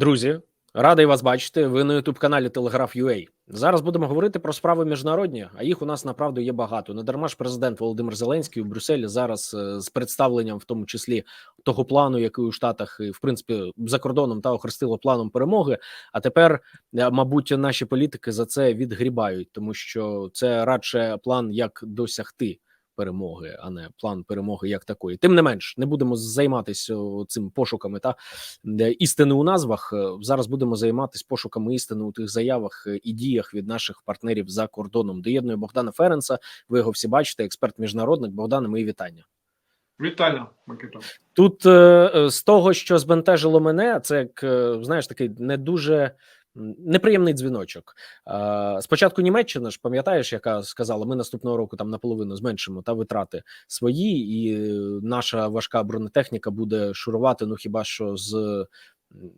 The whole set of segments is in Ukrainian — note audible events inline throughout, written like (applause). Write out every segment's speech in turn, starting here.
Друзі, радий вас бачити. Ви на youtube каналі Telegraph.ua. Зараз будемо говорити про справи міжнародні, а їх у нас направду є багато. Не дарма ж президент Володимир Зеленський у Брюсселі зараз е, з представленням, в тому числі того плану, який у Штатах і в принципі за кордоном та охрестило планом перемоги. А тепер, е, мабуть, наші політики за це відгрібають, тому що це радше план, як досягти перемоги, а не план перемоги як такої. Тим не менш, не будемо займатися цим пошуками та істини у назвах. Е, Зараз будемо займатися пошуками істини у тих заявах е, і діях від наших партнерів за кордоном. Доєднує Богдана Ференса. Ви його всі бачите, експерт міжнародник. Богдане, мої вітання. Вітання, Микита. Тут е, з того, що збентежило мене, це як знаєш, такий не дуже неприємний дзвіночок. Спочатку Німеччина ж пам'ятаєш, яка сказала, ми наступного року там наполовину зменшимо та витрати свої, і е, наша важка бронетехніка буде шурувати. Ну хіба що з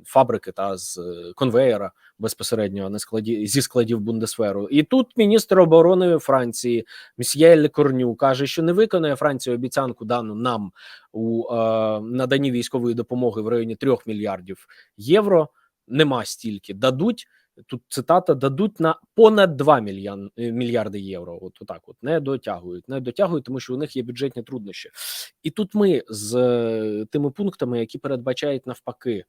фабрики та з е, конвеєра безпосередньо а не складі зі складів Бундесферу. І тут міністр оборони Франції Мсьє Корню каже, що не виконує Франція обіцянку дану нам у е, наданні військової допомоги в районі 3 мільярдів євро. Нема стільки дадуть. Тут цитата дадуть на понад 2 мільян, е, мільярди євро. От отак, от не дотягують, не дотягують, тому що у них є бюджетні труднощі. І тут ми з е, тими пунктами, які передбачають навпаки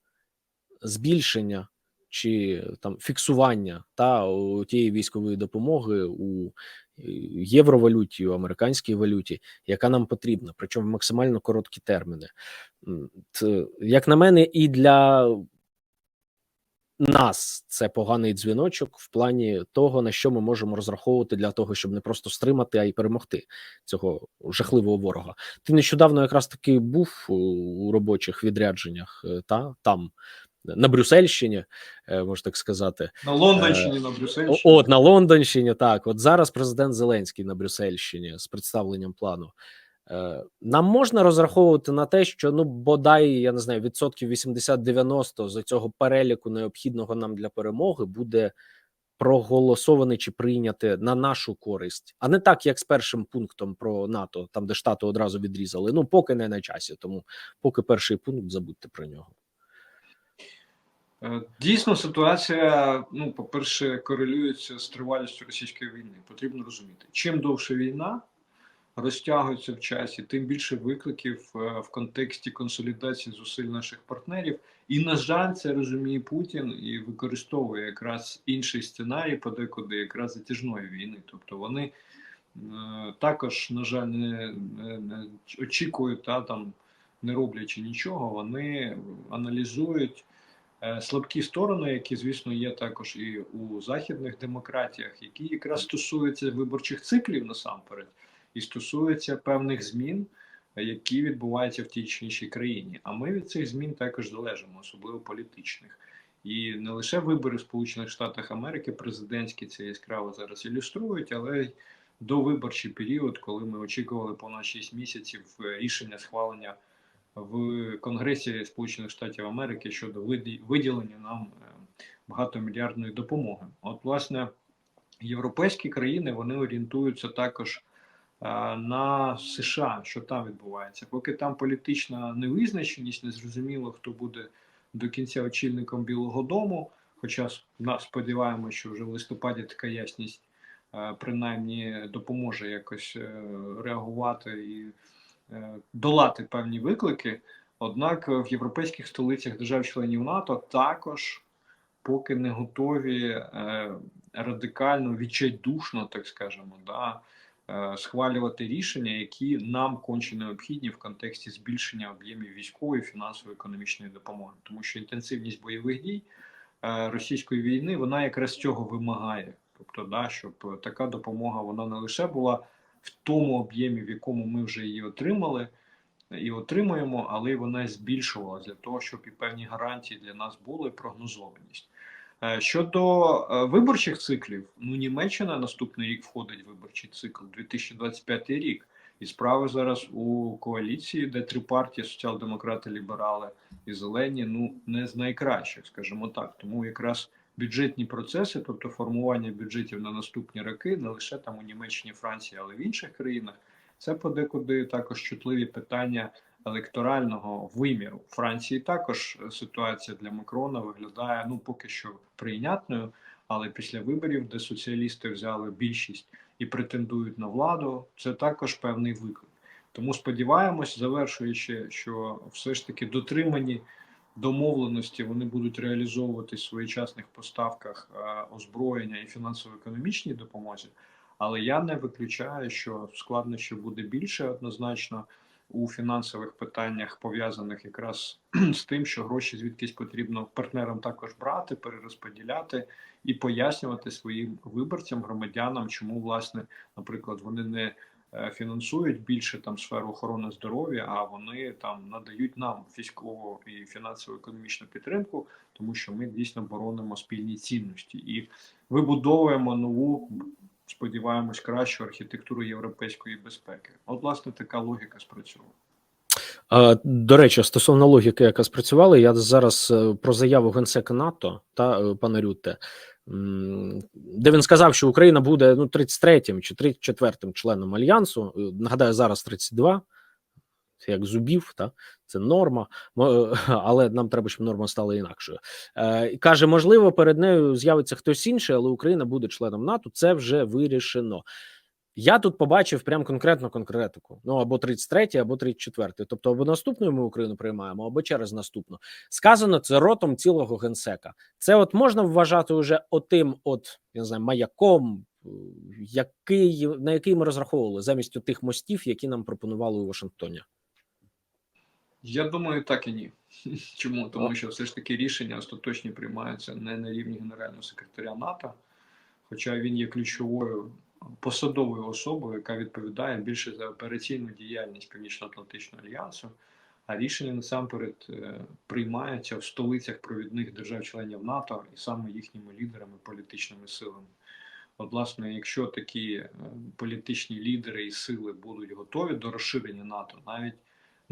збільшення чи там фіксування та тієї військової допомоги у е, євровалюті, у американській валюті, яка нам потрібна, причому в максимально короткі терміни. Т- Як на мене, і для нас це поганий дзвіночок в плані того, на що ми можемо розраховувати для того, щоб не просто стримати, а й перемогти цього жахливого ворога. Ти нещодавно якраз таки був у- робочих відрядженнях е, та там на Брюссельщині, е, можна так сказати. На Лондонщині, на Брюссельщині. От на Лондонщині, так от зараз президент Зеленський на Брюссельщині з представленням плану. Е, Нам можна розраховувати на те, що ну бодай я не знаю, відсотків 80-90 з цього переліку необхідного нам для перемоги буде проголосований чи прийняти на нашу користь, а не так, як з першим пунктом про НАТО, там де штати одразу відрізали. Ну поки не на часі, тому поки перший пункт забудьте про нього. Е, Дійсно, ситуація, ну, по-перше, корелюється з тривалістю російської війни. Потрібно розуміти, чим довше війна розтягується в часі, тим більше викликів е, в контексті консолідації зусиль наших партнерів. І, на жаль, це розуміє Путін і використовує якраз інший сценарій, подекуди якраз затяжної війни. Тобто вони е, також, на жаль, не очікують та там, не роблячи нічого, вони аналізують. е, Слабкі сторони, які, звісно, є також і у західних демократіях, які якраз стосуються виборчих циклів насамперед, і стосуються певних змін, які відбуваються в тій чи іншій країні. А ми від цих змін також залежимо, особливо політичних. І не лише вибори в Сполучених Штатах Америки, президентські це яскраво зараз ілюструють, але й довиборчий період, коли ми очікували понад 6 місяців е, рішення схвалення в Конгресі Сполучених Штатів Америки щодо виділення нам е, багатомільярдної допомоги. От, власне, європейські країни вони орієнтуються також на США, що там відбувається. Поки там політична невизначеність, незрозуміло, хто буде до кінця очільником Білого Дому. Хоча с- на- сподіваємося, що вже в листопаді така ясність е, принаймні допоможе якось е, реагувати і е, долати певні виклики. Однак в європейських столицях держав-членів НАТО також поки не готові радикально відчайдушно, так скажемо, да, схвалювати рішення, які нам конче необхідні в контексті збільшення об'ємів військової, фінансової, економічної допомоги, тому що інтенсивність бойових дій е, російської війни вона якраз цього вимагає. Тобто, да, щоб така допомога вона не лише була в тому об'ємі, в якому ми вже її отримали і отримуємо, але вона збільшувалася для того, щоб і певні гарантії для нас були, прогнозованість. Е, Щодо е, виборчих циклів, ну Німеччина наступний рік входить в виборчий цикл 2025 рік. І справи зараз у коаліції, де три партії соціал-демократи, ліберали і зелені, ну не з найкращих, скажімо так. Тому якраз бюджетні процеси, тобто формування бюджетів на наступні роки, не лише там у Німеччині, Франції, але й в інших країнах, це подекуди також чутливі питання електорального виміру. У Франції також ситуація для Макрона виглядає ну поки що прийнятною, але після виборів, де соціалісти взяли більшість і претендують на владу, це також певний виклик. Тому сподіваємось, завершуючи, що все ж таки дотримані домовленості вони будуть реалізовувати в своєчасних поставках е, озброєння і фінансово-економічній допомозі. Але я не виключаю, що складнощів буде більше однозначно у фінансових питаннях, пов'язаних якраз (clears throat) з тим, що гроші звідкись потрібно партнерам також брати, перерозподіляти і пояснювати своїм виборцям, громадянам, чому власне, наприклад, вони не е, фінансують більше там сферу охорони здоров'я, а вони там надають нам військову і фінансово-економічну підтримку, тому що ми дійсно боронимо спільні цінності і вибудовуємо нову. Сподіваємось, кращу архітектуру європейської безпеки. От, власне, така логіка спрацювала. До речі, стосовно логіки, яка спрацювала, я зараз е, про заяву генсека НАТО та е, пана Рютте, де він сказав, що Україна буде ну 33-м чи 34-м членом альянсу. Е, Нагадаю, зараз 32, це як зубів, та це норма, (laughs) але нам треба, щоб норма стала інакшою. Е, каже, можливо, перед нею з'явиться хтось інший, але Україна буде членом НАТО. Це вже вирішено. Я тут побачив прям конкретно конкретику. Ну або 33, або 34. Тобто, або наступною ми Україну приймаємо, або через наступну. Сказано це ротом цілого генсека. Це от можна вважати уже отим, от я не знаю, маяком, який на який ми розраховували замість тих мостів, які нам пропонували у Вашингтоні. Я думаю, так і ні. (laughs) Чому? Тому що все ж таки рішення остаточні приймаються не на рівні генерального секретаря НАТО, хоча він є ключовою посадовою особою, яка відповідає більше за операційну діяльність Північно-Атлантичного альянсу. А рішення насамперед е, приймаються в столицях провідних держав-членів НАТО і саме їхніми лідерами, політичними силами. От, власне, якщо такі е, політичні лідери і сили будуть готові до розширення НАТО, навіть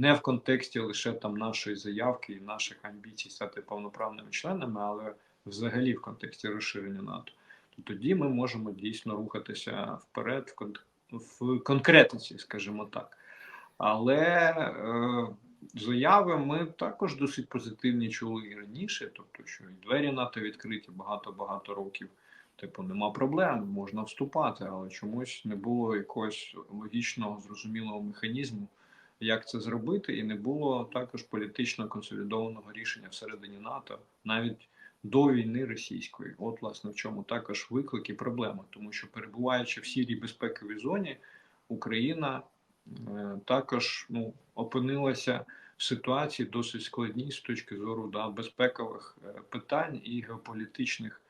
не в контексті лише там нашої заявки і наших амбіцій стати повноправними членами, але взагалі в контексті розширення НАТО, то тоді ми можемо дійсно рухатися вперед в, кон- в конкретиці, скажімо так. Але е, заяви ми також досить позитивні чули і раніше, тобто, що і двері НАТО відкриті багато-багато років. Типу, нема проблем, можна вступати, але чомусь не було якогось логічного, зрозумілого механізму, як це зробити, і не було також політично консолідованого рішення всередині НАТО навіть до війни російської. От, власне, в чому також виклик і проблема, тому що перебуваючи в сірій безпековій зоні, Україна е, також ну, опинилася в ситуації досить складній з точки зору да, безпекових е, питань і геополітичних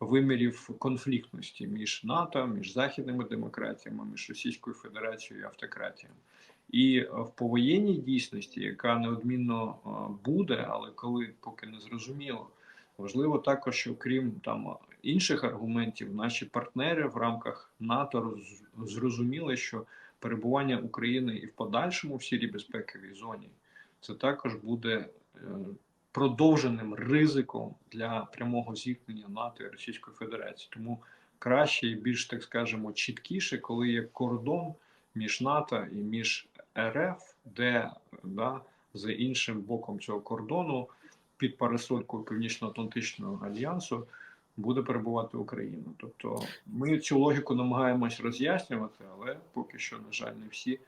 вимірів конфліктності між НАТО, між західними демократіями, між Російською Федерацією і автократіями. І е, в повоєнній дійсності, яка неодмінно е, буде, але коли поки не зрозуміло, важливо також, що крім там інших аргументів, наші партнери в рамках НАТО роз- зрозуміли, що перебування України і в подальшому в сірій безпековій зоні це також буде е, продовженим ризиком для прямого зіткнення НАТО і Російської Федерації. Тому краще і більш так скажемо чіткіше, коли є кордон між НАТО і між РФ, де да, за іншим боком цього кордону під парасолькою Північно-Атлантичного альянсу буде перебувати Україна. Тобто ми цю логіку намагаємось роз'яснювати, але поки що, на жаль, не всі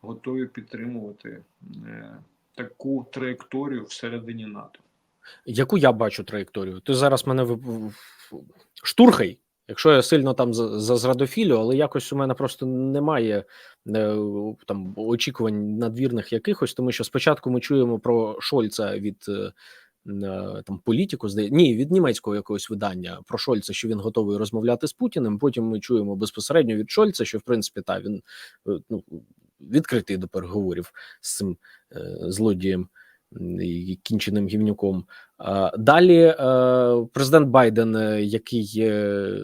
готові підтримувати е, таку траєкторію всередині НАТО. Яку я бачу траєкторію? Ти зараз мене штурхай, якщо я сильно там за, зрадофілю, але якось у мене просто немає е, там очікувань надвірних якихось, тому що спочатку ми чуємо про Шольца від е, е, там політику, здає ні, від німецького якогось видання про Шольца, що він готовий розмовляти з Путіним. Потім ми чуємо безпосередньо від Шольца, що в принципі та він ну відкритий до переговорів з цим злодієм кінченим гівнюком. Далі е, президент Байден, е, який е,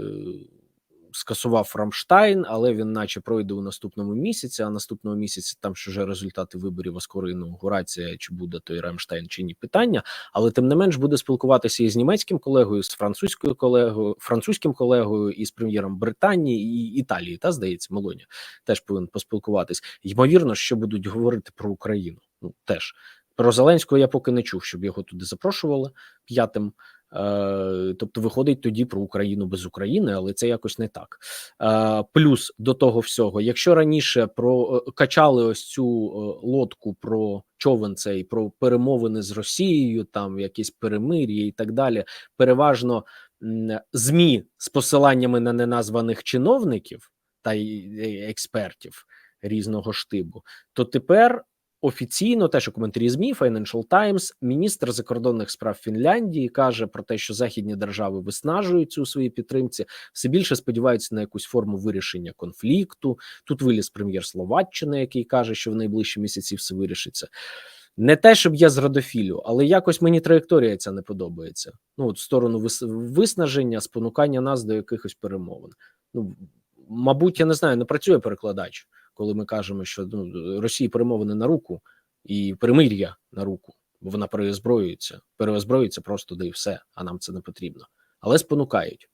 скасував Рамштайн, але він, наче, пройде у наступному місяці. А наступного місяця там ж вже результати виборів, а скоро інаугурація, чи буде той Рамштайн, чи ні питання. Але тим не менш буде спілкуватися і з німецьким колегою, з французькою колегою, французьким колегою, і з прем'єром Британії і Італії. Та здається, Мелоні теж повинен поспілкуватись. Ймовірно, що будуть говорити про Україну. Ну теж про Зеленського я поки не чув, щоб його туди запрошували п'ятим. Е, тобто, виходить тоді про Україну без України, але це якось не так. Е, плюс до того всього, якщо раніше про е, качали ось цю лодку про човен цей про перемовини з Росією, там якісь перемир'я і так далі, переважно змі з посиланнями на неназваних чиновників та експертів різного штибу, то тепер офіційно теж у коментарі змі Financial Times, міністр закордонних справ Фінляндії каже про те, що західні держави виснажуються у своїй підтримці, все більше сподіваються на якусь форму вирішення конфлікту. Тут виліз прем'єр Словаччини, який каже, що в найближчі місяці все вирішиться. Не те, щоб я зрадофілю, але якось мені траєкторія ця не подобається. Ну, от сторону вис- виснаження, спонукання нас до якихось перемовин. Ну, мабуть, я не знаю, не працює перекладач, коли ми кажемо, що ну, Росії перемовини на руку і перемир'я на руку, бо вона переозброюється, переозброюється просто да і все, а нам це не потрібно. Але спонукають.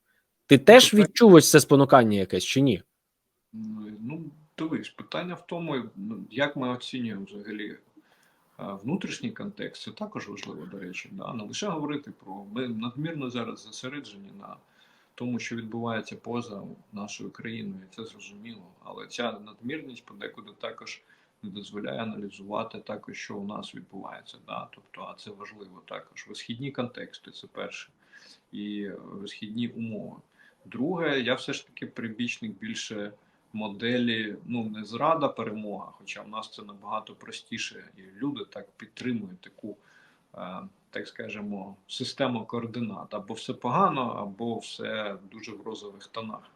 Ти теж відчув ось це спонукання якесь чи ні? Ну, дивись, питання в тому, ну, як ми оцінюємо взагалі внутрішній контекст, це також важливо, до речі. Да? Не лише говорити про ми надмірно зараз зосереджені на тому, що відбувається поза нашою країною, це зрозуміло. Але ця надмірність подекуди також не дозволяє аналізувати також, що у нас відбувається. Да? Тобто, а це важливо також. Висхідні контексти це перше, і висхідні умови. Друге, я все ж таки прибічник більше моделі, ну не зрада, перемога, хоча в нас це набагато простіше, і люди так підтримують таку, е, так скажемо, систему координат. Або все погано, або все дуже в розових тонах.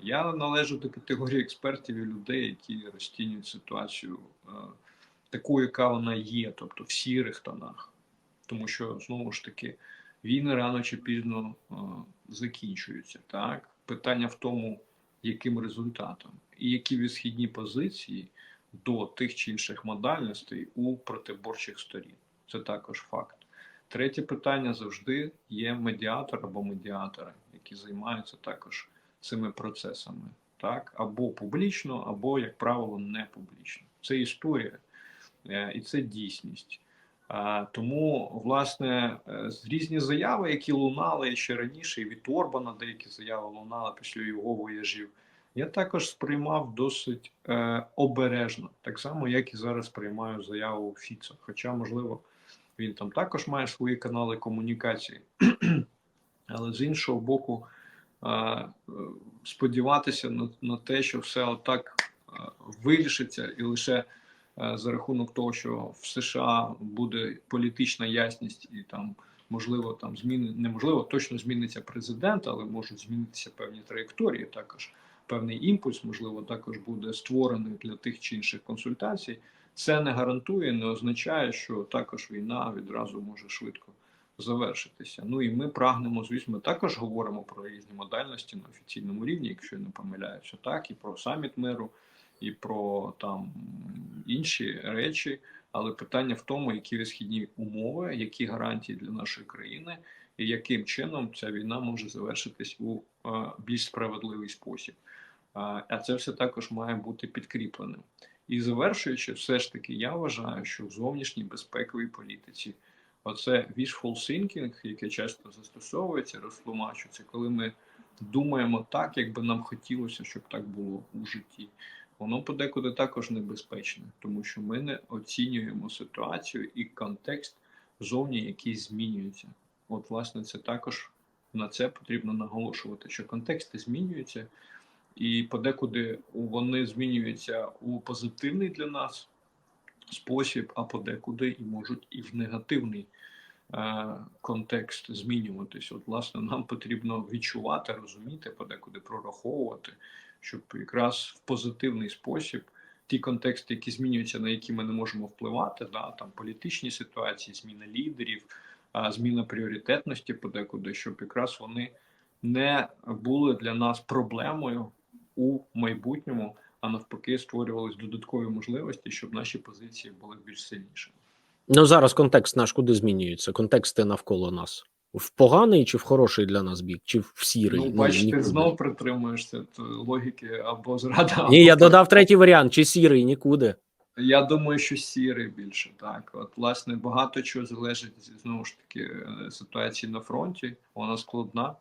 Я належу до категорії експертів і людей, які розцінюють ситуацію е, такою, яка вона є, тобто в сірих тонах. Тому що знову ж таки війни рано чи пізно е, закінчуються. Так, питання в тому, яким результатом і які відсхідні позиції до тих чи інших модальностей у протиборчих сторін. Це також факт. Третє питання завжди є медіатор або медіатори, які займаються також цими процесами, так або публічно, або, як правило, не публічно. Це історія е, і це дійсність. Тому, власне, е, різні заяви, які лунали ще раніше, і від Орбана деякі заяви лунали після його виїжджів, я також сприймав досить е, обережно, так само, як і зараз сприймаю заяву Фіца. Хоча, можливо, він там також має свої канали комунікації, (clears throat) але з іншого боку, е, сподіватися на, на те, що все отак е, вирішиться, і лише е, за рахунок того, що в США буде політична ясність і там. Можливо, там зміни неможливо, точно зміниться президент, але можуть змінитися певні траєкторії. Також певний імпульс, можливо, також буде створений для тих чи інших консультацій. Це не гарантує, не означає, що також війна відразу може швидко завершитися. Ну і ми прагнемо, звісно, ми також говоримо про різні модальності на офіційному рівні, якщо я не помиляюся, так і про саміт миру, і про там інші речі. Але питання в тому, які висхідні умови, які гарантії для нашої країни, і яким чином ця війна може завершитись у е, більш справедливий спосіб. А, це все також має бути підкріпленим. І завершуючи, все ж таки, я вважаю, що в зовнішній безпековій політиці оце wishful thinking, яке часто застосовується, розтлумачується, коли ми думаємо так, як би нам хотілося, щоб так було у житті. Воно подекуди також небезпечне, тому що ми не оцінюємо ситуацію і контекст зовні, який змінюється. От, власне, це також на це потрібно наголошувати, що контексти змінюються, і подекуди вони змінюються у позитивний для нас спосіб, а подекуди і можуть і в негативний е, контекст змінюватись. От, власне, нам потрібно відчувати, розуміти, подекуди прораховувати, щоб якраз в позитивний спосіб. Ті контексти, які змінюються, на які ми не можемо впливати, да, там політичні ситуації, зміна лідерів, а, зміна пріоритетності подекуди, щоб якраз вони не були для нас проблемою у майбутньому, а навпаки, створювались додаткові можливості, щоб наші позиції були більш сильнішими. Ну зараз контекст наш куди змінюється? Контексти навколо нас в поганий чи в хороший для нас бік, чи в сірий? Ну, бачите, нікуди. знов притримуєшся логіки або зрада. Ні, я або- додав третій варіант: чи сірий, нікуди. Я думаю, що сірий більше так. От, власне, багато чого залежить знову ж таки е, ситуації на фронті. Вона складна,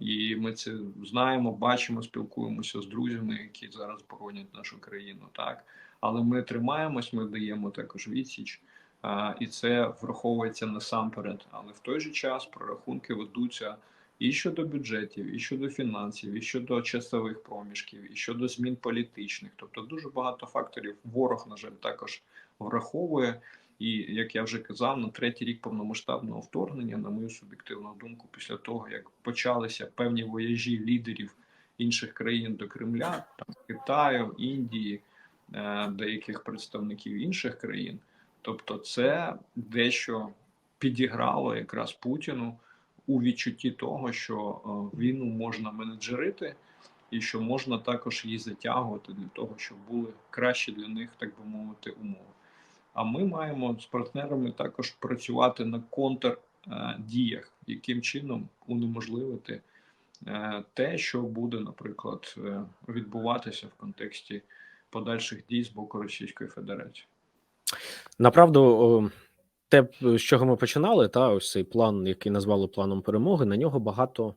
і ми це знаємо, бачимо, спілкуємося з друзями, які зараз боронять нашу країну. Так, але ми тримаємось, ми даємо також відсіч, а, і це враховується насамперед. Але в той же час прорахунки ведуться і щодо бюджетів, і щодо фінансів, і щодо часових проміжків, і щодо змін політичних. Тобто дуже багато факторів ворог, на жаль, також враховує. І як я вже казав, на третій рік повномасштабного вторгнення, на мою суб'єктивну думку, після того як почалися певні вояжі лідерів інших країн до Кремля, там Китаю, Індії, е, деяких представників інших країн, тобто це дещо підіграло якраз Путіну у відчутті того, що е, війну можна менеджерити, і що можна також її затягувати для того, щоб були кращі для них, так би мовити, умови. А ми маємо з партнерами також працювати на контрдіях, яким чином унеможливити е, те, що буде, наприклад, е, відбуватися в контексті подальших дій з боку Російської Федерації. Направду, те, з чого ми починали, та ось цей план, який назвали планом перемоги, на нього багато,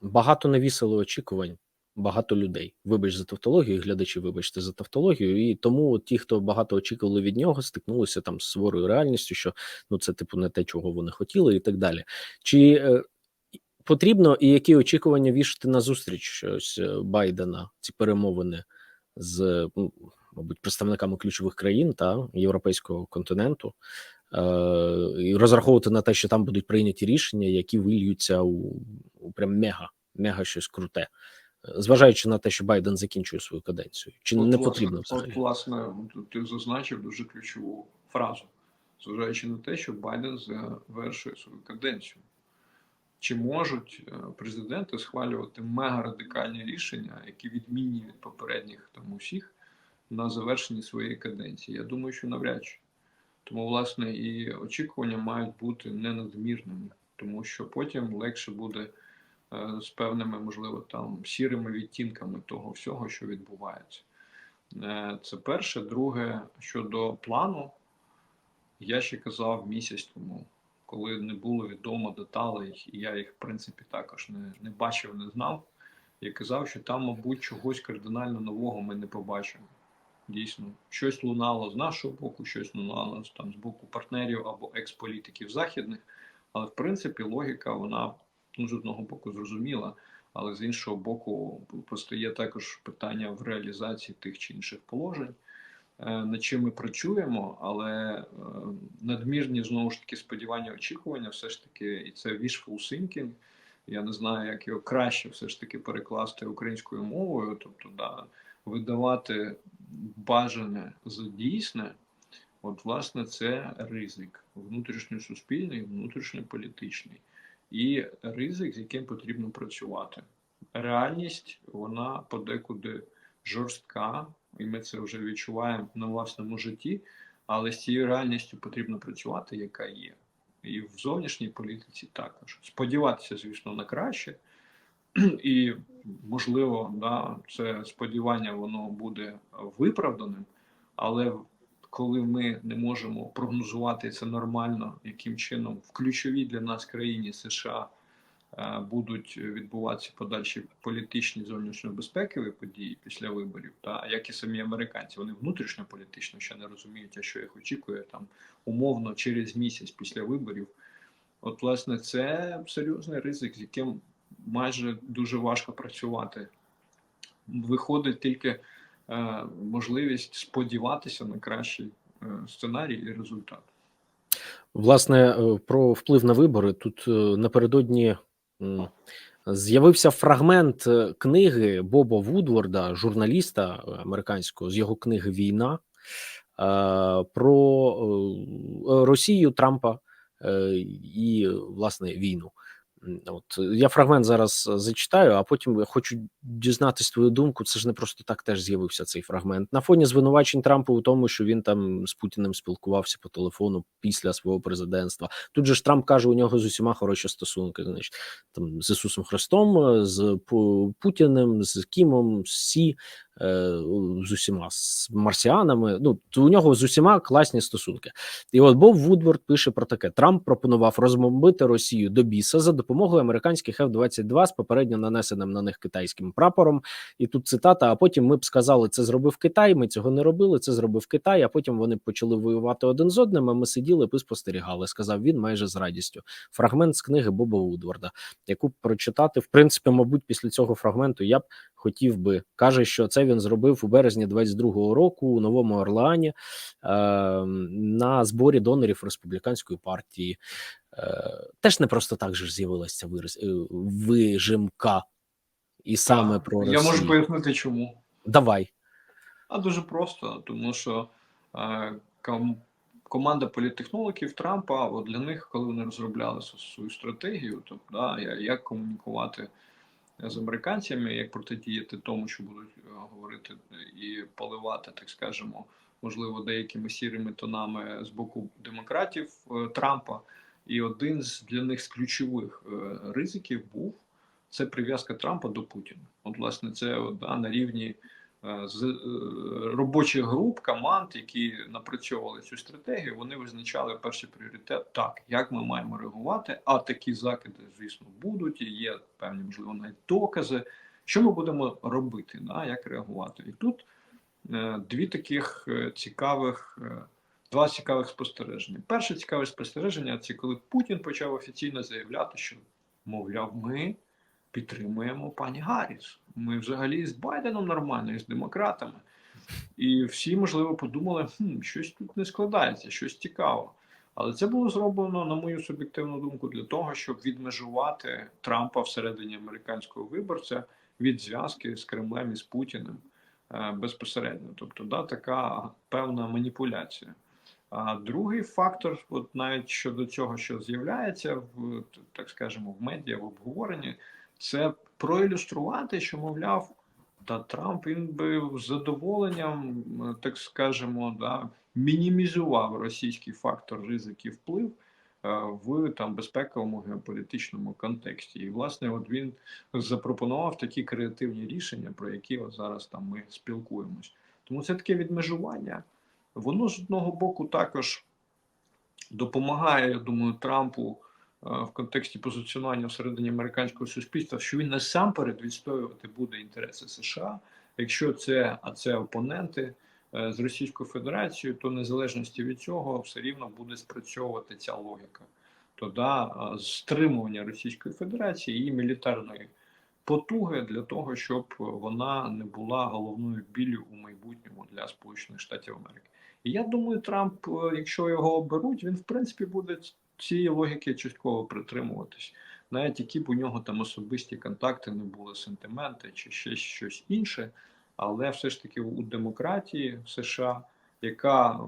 багато навісили очікувань, багато людей. Вибач за тавтологію, глядачі, вибачте за тавтологію. І тому ті, хто багато очікували від нього, стикнулися там з суворою реальністю, що ну це типу не те, чого вони хотіли, і так далі. Чи е, потрібно і які очікування вішати на зустріч ось е, Байдена, ці перемовини з ну, мабуть, представниками ключових країн та європейського континенту, е, і розраховувати на те, що там будуть прийняті рішення, які вильються у, у прям мега, мега щось круте, зважаючи на те, що Байден закінчує свою каденцію, чи От, не власне, потрібно От, власне, ти зазначив дуже ключову фразу, зважаючи на те, що Байден завершує свою каденцію. Чи можуть е, президенти схвалювати мегарадикальні рішення, які відмінні від попередніх там усіх, на завершенні своєї каденції? Я думаю, що навряд чи. Тому, власне, і очікування мають бути не надмірними, тому що потім легше буде з певними, можливо, там сірими відтінками того всього, що відбувається. Е, Це перше. Друге, щодо плану, я ще казав місяць тому, коли не було відомо деталей, і я їх, в принципі, також не, не бачив, не знав. Я казав, що там, мабуть, чогось кардинально нового ми не побачимо. Дійсно, щось лунало з нашого боку, щось лунало там з боку партнерів або експолітиків західних. Але в принципі логіка, вона ну, з одного боку зрозуміла, але з іншого боку, постає також питання в реалізації тих чи інших положень. Е, Над чим ми працюємо, але е, надмірні знову ж таки сподівання, очікування, все ж таки, і це wishful thinking. Я не знаю, як його краще все ж таки перекласти українською мовою, тобто да, видавати бажане за дійсне. От, власне, це ризик внутрішньосуспільний, внутрішньополітичний і ризик, з яким потрібно працювати. Реальність вона подекуди жорстка, і ми це вже відчуваємо на власному житті. Але з цією реальністю потрібно працювати, яка є. І в зовнішній політиці також. Сподіватися, звісно, на краще. (clears throat) І, можливо, да, це сподівання воно буде виправданим, але коли ми не можемо прогнозувати це нормально, яким чином в ключовій для нас країні США е, будуть відбуватися подальші політичні зовнішньобезпекові події після виборів, та як і самі американці, вони внутрішньополітично ще не розуміють, а що їх очікує там умовно через місяць після виборів. От, власне, це серйозний ризик, з яким майже дуже важко працювати. Виходить тільки можливість сподіватися на кращий е, сценарій і результат. Власне, е, про вплив на вибори тут е, напередодні з'явився фрагмент е, книги Боба Вудворда, журналіста е, американського, з його книги Війна е, про е, Росію Трампа е, і власне війну. От я фрагмент зараз зачитаю, а потім хочу дізнатись твою думку. Це ж не просто так теж з'явився цей фрагмент на фоні звинувачень Трампа у тому, що він там з Путіним спілкувався по телефону після свого президентства. Тут же ж Трамп каже, у нього з усіма хороші стосунки. Значить, там з Ісусом Христом, з Пу- Путіним, з Кімом, з Сі, е, з усіма з марсіанами. Ну у нього з усіма класні стосунки. І от Боб Вудворд пише про таке: Трамп пропонував розбомбити Росію до біса за допомогою американських F-22 з попередньо нанесеним на них китайським прапором. І тут цитата: а потім ми б сказали, це зробив Китай. Ми цього не робили. Це зробив Китай. А потім вони почали воювати один з одним. А ми сиділи і спостерігали. Сказав він майже з радістю. Фрагмент з книги Боба Вудворда, яку прочитати, в принципі, мабуть, після цього фрагменту я б хотів би. каже, що це він зробив у березні 22-го року у Новому Орлеані е, на зборі донорів республіканської партії. Е, теж не просто так же з'явилася вираз, е, вижимка, і саме Так, про Я можу пояснити, чому. Давай. А дуже просто, тому що е, ком- команда політтехнологів Трампа, от для них, коли вони розробляли свою стратегію, тобто да, як комунікувати з американцями, як протидіяти тому, що будуть е, говорити і поливати, так скажемо, можливо, деякими сірими тонами з боку демократів е, Трампа. І один з для них з ключових е, ризиків був це прив'язка Трампа до Путіна. От, власне, це на рівні з е, робочих груп, команд, які напрацьовували цю стратегію, вони визначали перший пріоритет так, як ми маємо реагувати. А такі закиди, звісно, будуть. І є певні, можливо, навіть докази. Що ми будемо робити, да, як реагувати? І тут е, дві таких е, цікавих, е, два цікавих спостереження. Перше цікаве спостереження це коли Путін почав офіційно заявляти, що мовляв, ми підтримуємо пані Гарріс. Ми взагалі з Байденом нормально, і з демократами. І всі, можливо, подумали, хм, щось тут не складається, щось цікаво. Але це було зроблено, на мою суб'єктивну думку, для того, щоб відмежувати Трампа всередині американського виборця від зв'язки з Кремлем і з Путіним е, безпосередньо. Тобто, да, така певна маніпуляція. А другий фактор, от навіть щодо цього, що з'являється в так скажемо в медіа в обговоренні, це проілюструвати, що мовляв, та Трамп він би з задоволенням, е, так скажемо, да, мінімізував російський фактор ризик і вплив е, в там безпековому геополітичному контексті. І власне, от він запропонував такі креативні рішення, про які от зараз там ми спілкуємось. Тому це таке відмежування. Воно з одного боку також допомагає, я думаю, Трампу в контексті позиціонування всередині американського суспільства, що він насамперед відстоювати буде інтереси США. Якщо це, а це опоненти е, з Російською Федерацією, то незалежності від цього все рівно буде спрацьовувати ця логіка. То да, е, стримування Російської Федерації і мілітарної потуги для того, щоб вона не була головною біллю у майбутньому для Сполучених Штатів Америки. І я думаю, Трамп, е, якщо його оберуть, він в принципі буде цієї логіки частково притримуватись, навіть які б у нього там особисті контакти не були, сентименти чи ще щось інше, але все ж таки у демократії США, яка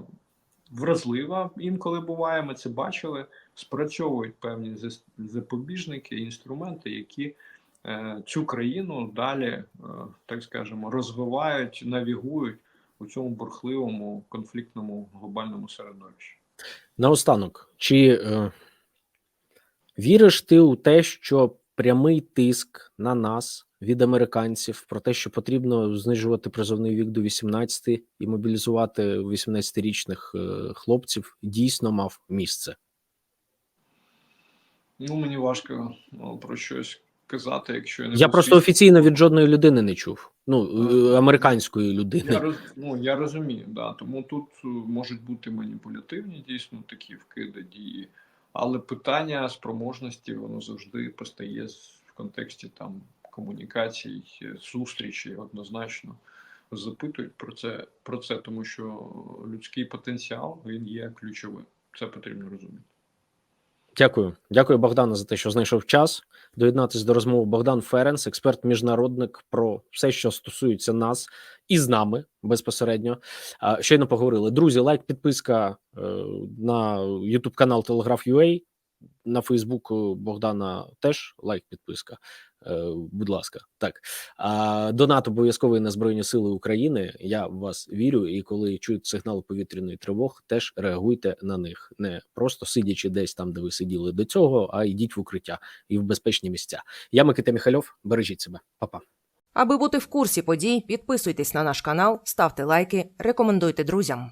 вразлива інколи буває, ми це бачили, спрацьовують певні запобіжники, інструменти, які е, цю країну далі, е, так скажемо, розвивають, навігують у цьому бурхливому конфліктному глобальному середовищі. Наостанок, чи е, віриш ти у те, що прямий тиск на нас від американців про те, що потрібно знижувати призовний вік до 18 і мобілізувати 18-річних е, хлопців, дійсно мав місце? Ну, мені важко ну, про щось казати, якщо я не Я просто свідком. офіційно від жодної людини не чув. Ну е, американської Я, людини. роз, ну, я розумію, да. тому тут е, можуть бути маніпулятивні дійсно такі вкиди дії, але питання спроможності воно завжди постає в контексті там комунікацій, е, зустрічей однозначно запитують про це, про це, тому що людський потенціал він є ключовим. Це потрібно розуміти. Дякую, дякую, Богдану, за те, що знайшов час доєднатися до розмови. Богдан Ференс, експерт, міжнародник про все, що стосується нас і з нами безпосередньо. Щойно поговорили. Друзі, лайк, підписка е, на YouTube канал Telegraph.ua, на Фейсбук Богдана теж лайк, підписка. Е, Будь ласка, так а донат обов'язковий на Збройні Сили України. Я в вас вірю, і коли чують сигнал повітряної тривог, теж реагуйте на них, не просто сидячи десь там, де ви сиділи до цього, а йдіть в укриття і в безпечні місця. Я Микита Міхальов. Бережіть себе, Па-па. Аби бути в курсі подій, підписуйтесь на наш канал, ставте лайки, рекомендуйте друзям.